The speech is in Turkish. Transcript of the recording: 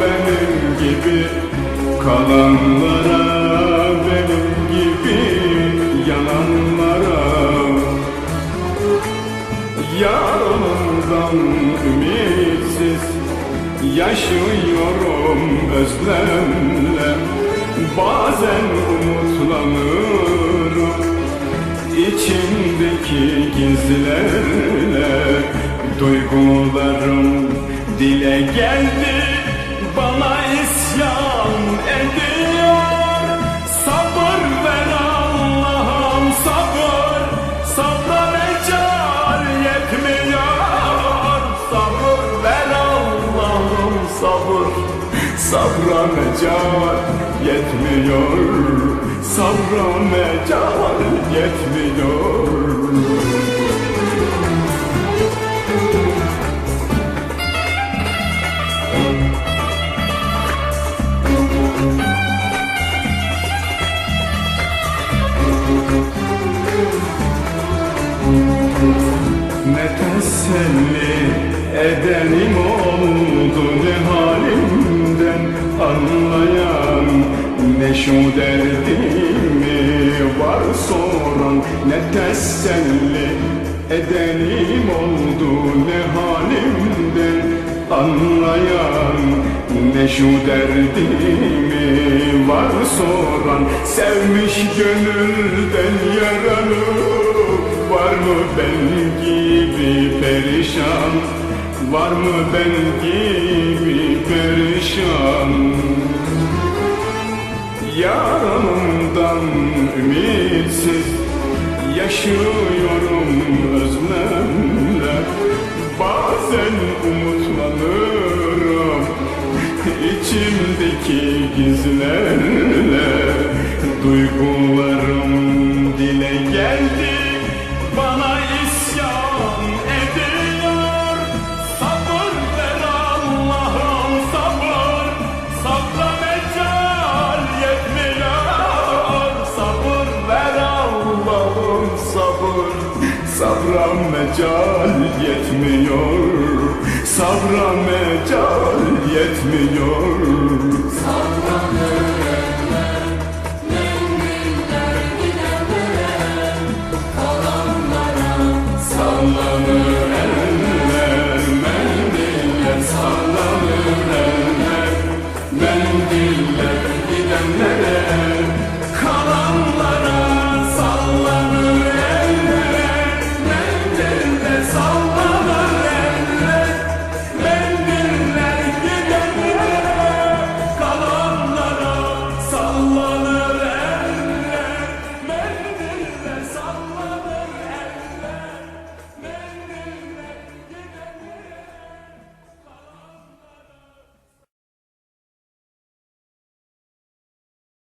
benim gibi kalanlara benim gibi yananlara. Yarınımdan ümitsiz yaşıyorum özlemle. Bazen umutlanırım içimdeki gizlerle. Duygularım dile geldi bana isyan ediyor. Sabır ver Allah'ım sabır. Sabra mecal yetmiyor. Sabır ver Allah'ım sabır. Sabra mecal yetmiyor. Sabra mecal yetmiyor Ne teselli edenim oldu ne halimden anlayan Ne şu derdimi var soran ne teselli edenim oldu ne halimden anlayan Ne şu derdimi var soran Sevmiş gönülden yaralı Var mı ben gibi perişan? Var mı ben gibi perişan? Yarınımdan ümitsiz Yaşıyorum özlemle Bazen umutlanırım içimdeki gizlerle. Duygularım Sabra mecal yetmiyor. Sabra mecal yetmiyor. Sabra mecal